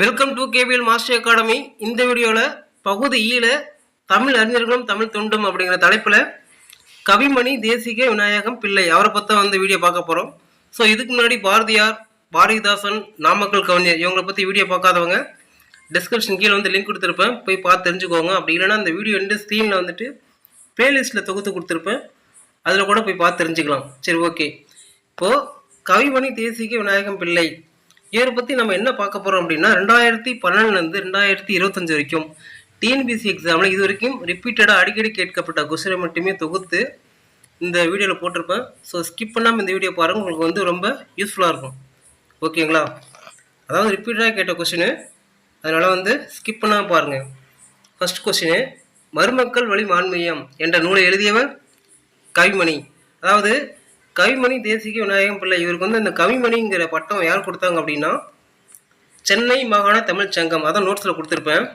Welcome to KPL master academy இந்த வீடியோவில் பகுதி ஈழ தமிழ் அறிஞர்களும் தமிழ் தொண்டும் அப்படிங்கிற தலைப்பில் கவிமணி தேசிக விநாயகம் பிள்ளை. அவரை பற்றி வந்து வீடியோ பார்க்க போகிறோம் ஸோ இதுக்கு முன்னாடி பாரதியார் பாரதிதாசன் நாமக்கல் கவிஞர் இவங்களை பற்றி வீடியோ பார்க்காதவங்க டிஸ்கிரிப்ஷன் கீழே வந்து லிங்க் கொடுத்துருப்பேன். போய் பார்த்து தெரிஞ்சுக்கோங்க. அப்படி இல்லைன்னா அந்த வீடியோ வந்து ஸ்க்ரீனில் வந்துட்டு ப்ளேலிஸ்ட்டில் தொகுத்து கொடுத்துருப்பேன். அதில் கூட போய் பார்த்து தெரிஞ்சுக்கலாம். சரி ஓகே இப்போது கவிமணி தேசிக விநாயகம் பிள்ளை. இவரை பற்றி நம்ம என்ன பார்க்க போகிறோம் அப்படின்னா ரெண்டாயிரத்தி பன்னெண்டுலேருந்து ரெண்டாயிரத்தி இருபத்தஞ்சு வரைக்கும் டிஎன்பிசி எக்ஸாமில் இது வரைக்கும் ரிப்பீட்டடாக அடிக்கடி கேட்கப்பட்ட கொஸ்டினை மட்டுமே தொகுத்து இந்த வீடியோவில் போட்டிருப்பேன். ஸோ ஸ்கிப் பண்ணாமல் இந்த வீடியோ பாருங்கள் உங்களுக்கு வந்து ரொம்ப யூஸ்ஃபுல்லாக இருக்கும். ஓகேங்களா? அதாவது ரிப்பீட்டடாக கேட்ட கொஸ்டின் அதனால் வந்து ஸ்கிப் பண்ணாமல் பாருங்கள் ஃபர்ஸ்ட் கொஸ்டின் மருமக்கள் வழி மான்மியம் என்ற நூலை எழுதியவர் கவிமணி. அதாவது கவிமணி தேசிக விநாயகம் பிள்ளை. இவருக்கு வந்து இந்த கவிமணிங்கிற பட்டம் யார் கொடுத்தாங்க அப்படின்னா சென்னை மாகாண தமிழ்ச் சங்கம். அதான் நோட்ஸில் கொடுத்துருப்பேன்.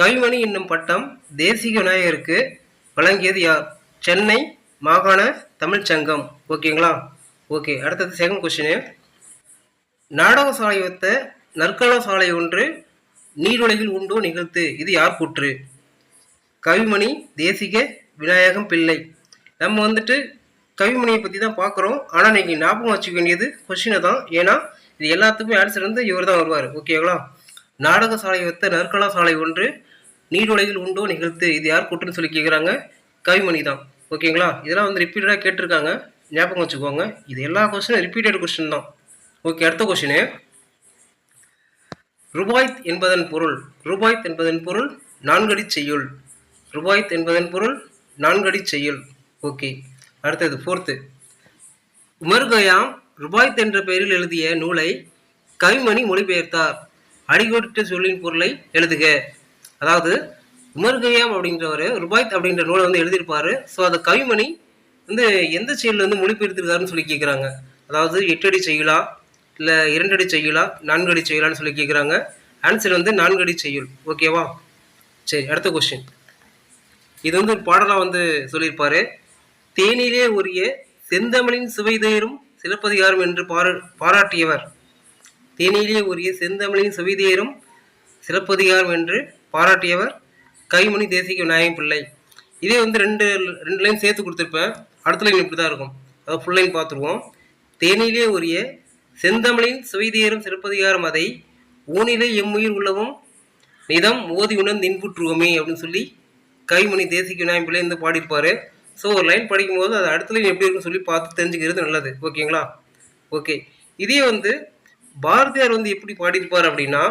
கவிமணி என்னும் பட்டம் தேசிக விநாயகருக்கு வழங்கியது யார்? சென்னை மாகாண தமிழ்ச் சங்கம். ஓகேங்களா? ஓகே அடுத்தது செகண்ட் கொஸ்டின் நாடக சாலை வைத்த நற்கள சாலை ஒன்று நீருலகில் உண்டோ நிகழ்த்து. இது யார் கூற்று? கவிமணி தேசிக விநாயகம் பிள்ளை. நம்ம வந்துட்டு கவிமணியை பற்றி தான் பார்க்குறோம் ஆனால் நீங்கள் ஞாபகம் வச்சுக்க வேண்டியது கொஷினை தான். ஏன்னா இது எல்லாத்துக்குமே ஆன்சர் வந்து இவர் தான் வருவார். ஓகேங்களா நாடக சாலை வைத்த நற்கலா சாலை ஒன்று நீருலகில் உண்டோ நிகழ்த்து. இது யார் கூட்டுன்னு சொல்லி கேட்குறாங்க கவிமணி தான். ஓகேங்களா இதெல்லாம் வந்து ரிப்பீட்டடாக கேட்டிருக்காங்க. ஞாபகம் வச்சுக்கோங்க. இது எல்லா கொஸ்டினும் ரிப்பீட்டட் கொஸ்டின் தான். ஓகே அடுத்த கொஸ்டினு ருபாய்த் என்பதன் பொருள். ருபாய்த் என்பதன் பொருள் நான்கடி செய்யுள். ருபாய்த் என்பதன் பொருள் நான்கடி செய்யுள் ஓகே. அடுத்தது ஃபோர்த்து உமர்கயாம் ருபாய்த் என்ற பெயரில் எழுதிய நூலை கவிமணி மொழிபெயர்த்தார். அடிகோடிட்ட சொல்லின் பொருளை எழுதுக. அதாவது உமர்கயாம் அப்படின்றவர் ருபாய்த் அப்படின்ற நூலை வந்து எழுதியிருப்பாரு. ஸோ அதை கவிமணி வந்து எந்த செயலில் வந்து மொழிபெயர்த்திருக்காருன்னு சொல்லி கேட்குறாங்க அதாவது எட்டடி செய்யுளா? இல்லை இரண்டடி செய்யுளா? நான்கடி செய்யலான்னு சொல்லி கேட்குறாங்க ஆன்சர் வந்து நான்கடி செய்யுள். ஓகேவா சரி அடுத்த கொஸ்டின் இது வந்து ஒரு பாடலாக வந்து சொல்லியிருப்பாரு. தேனிலே உரிய செந்தமிழின் சுவைதேரும் சிலப்பதிகாரம் என்று பாரா பாராட்டியவர். தேனிலே உரிய செந்தமிழின் சுவைதேரும் சிலப்பதிகாரம் என்று பாராட்டியவர். கைமணி தேசிக விநாயகம் பிள்ளை. இதே வந்து ரெண்டு ரெண்டு லைன் சேர்த்து கொடுத்துருப்பேன். அடுத்த லைன் இப்படி தான் இருக்கும். அதாவது ஃபுல் லைன் பார்த்துருவோம். தேனிலே உரிய செந்தமிழின் சுவைதேரும் சிலப்பதிகாரம் அதை ஊனிலே எம்முயிர் உள்ளவும் நிதம் ஓதி உணர்ந்து இன்புற்றுவோமே அப்படின்னு சொல்லி கைமணி தேசிக விநாயகம் பிள்ளை வந்து பாடியிருப்பாரு. ஸோ ஒரு லைன் படிக்கும்போது அது அடுத்த லைன் எப்படி இருக்குன்னு சொல்லி பார்த்து தெரிஞ்சுக்கிறது நல்லது. ஓகேங்களா? ஓகே. இதே வந்து பாரதியார் வந்து எப்படி பாடியிருப்பார் அப்படின்னா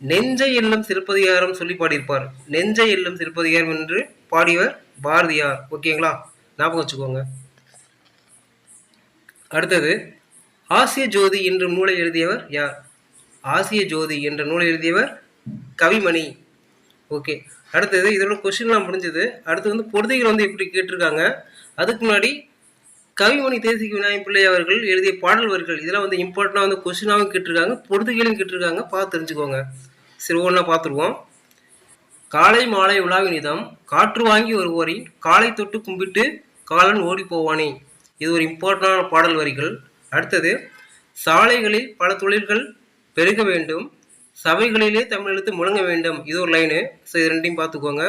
நெஞ்சை எல்லும் சிற்பதிகாரம் சொல்லி பாடியிருப்பார். நெஞ்சை எல்லும் சிலப்பதிகாரம் என்று பாடியவர் பாரதியார். ஓகேங்களா? ஞாபகம் வச்சுக்கோங்க. அடுத்தது ஆசிய ஜோதி என்ற நூலை எழுதியவர் யார்? ஆசிய ஜோதி என்ற நூலை எழுதியவர் கவிமணி. ஓகே. அடுத்தது இதோட கொஸ்டின்லாம் முடிஞ்சது. அடுத்து வந்து பொருதைகள் வந்து எப்படி கேட்டிருக்காங்க. அதுக்கு முன்னாடி கவிமணி தேசிக விநாயகம் பிள்ளை அவர்கள் எழுதிய பாடல் வரிகள் இதெல்லாம் வந்து இம்பார்ட்டண்டாக வந்து கொஸ்டினாகவும் கேட்டிருக்காங்க பொருதுகையிலும் கேட்டிருக்காங்க. பார்த்து தெரிஞ்சுக்கோங்க. சரி ஒன்றா பார்த்துருவோம். காலை மாலை உலாவினிதம் காற்று வாங்கி வருவோரின் காலை தொட்டு கும்பிட்டு காலன் ஓடி போவானே. இது ஒரு இம்பார்ட்டண்டான பாடல் வரிகள். அடுத்தது சாலைகளில் பல தொழில்கள் பெருக வேண்டும் சபைகளிலே தமிழ் எழுத்து முழங்க வேண்டும். இது ஒரு லைனு ஸோ இது ரெண்டையும் பார்த்துக்கோங்க.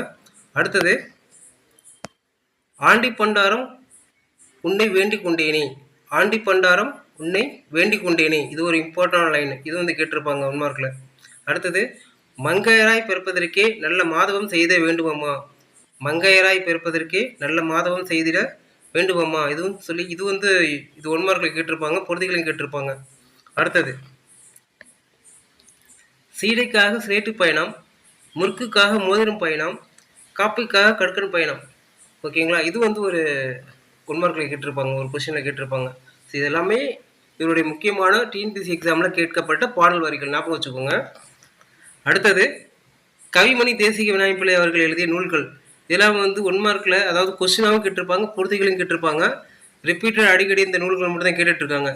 அடுத்தது ஆண்டி பண்டாரம் உன்னை வேண்டிக் கொண்டேனே. ஆண்டி பண்டாரம் உன்னை வேண்டிக் கொண்டேனே. இது ஒரு இம்பார்ட்டண்டான லைன் இது வந்து கேட்டிருப்பாங்க ஒன்மார்க்கில் அடுத்தது மங்கையராய் பிறப்பதற்கே நல்ல மாதவம் செய்த வேண்டுமாம்மா. மங்கையராய் பிறப்பதற்கே நல்ல மாதவம் செய்திட வேண்டுமாம்மா. இதுவும் சொல்லி இது வந்து இது ஒன்மார்க்கில் கேட்டிருப்பாங்க பொருதிகளையும் கேட்டிருப்பாங்க. அடுத்தது சீடைக்காக சிலேட்டு பயணம் முறுக்குக்காக மோதிரம் பயணம் காப்பிக்காக கற்கன் பயணம். ஓகேங்களா? இது வந்து ஒரு ஒன்மார்க்கில் கேட்டிருப்பாங்க ஒரு கொஷினில் கேட்டிருப்பாங்க. ஸோ இது எல்லாமே இவருடைய முக்கியமான டிஎன்பிசி எக்ஸாமில் கேட்கப்பட்ட பாடல் வரிகள் ஞாபகம் வச்சுக்கோங்க. அடுத்தது கவிமணி தேசிக விநாயகப்பிள்ளை அவர்கள் எழுதிய நூல்கள். இதெல்லாம் வந்து ஒன் மார்க்கில் அதாவது கொஸ்டினாகவும் கேட்டிருப்பாங்க பொருத்திகளையும் கேட்டிருப்பாங்க. ரிப்பீட்டட் அடிக்கடி இந்த நூல்கள் மட்டும் தான் கேட்டுட்ருக்காங்க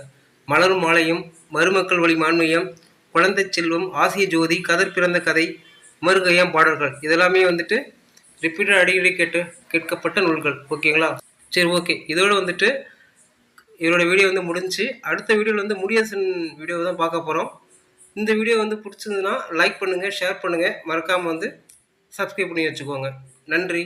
மலரும் மாலையும் மருமக்கள் வழி மான்மையம் குழந்தை செல்வம் ஆசிய ஜோதி கதர் பிறந்த கதை மறுகையாம் பாடல்கள். இதெல்லாமே வந்துட்டு ரிப்பீட்டட் அடிக்கடி கேட்டு கேட்கப்பட்ட நூல்கள். ஓகேங்களா சரி ஓகே இதோட வந்துட்டு இவரோட வீடியோ வந்து முடிஞ்சு அடுத்த வீடியோவில் வந்து முடியசன் வீடியோ தான் பார்க்க போகிறோம் இந்த வீடியோ வந்து பிடிச்சிருந்துன்னா லைக் பண்ணுங்கள் ஷேர் பண்ணுங்கள் மறக்காமல் வந்து சப்ஸ்கிரைப் பண்ணி வச்சுக்கோங்க. நன்றி.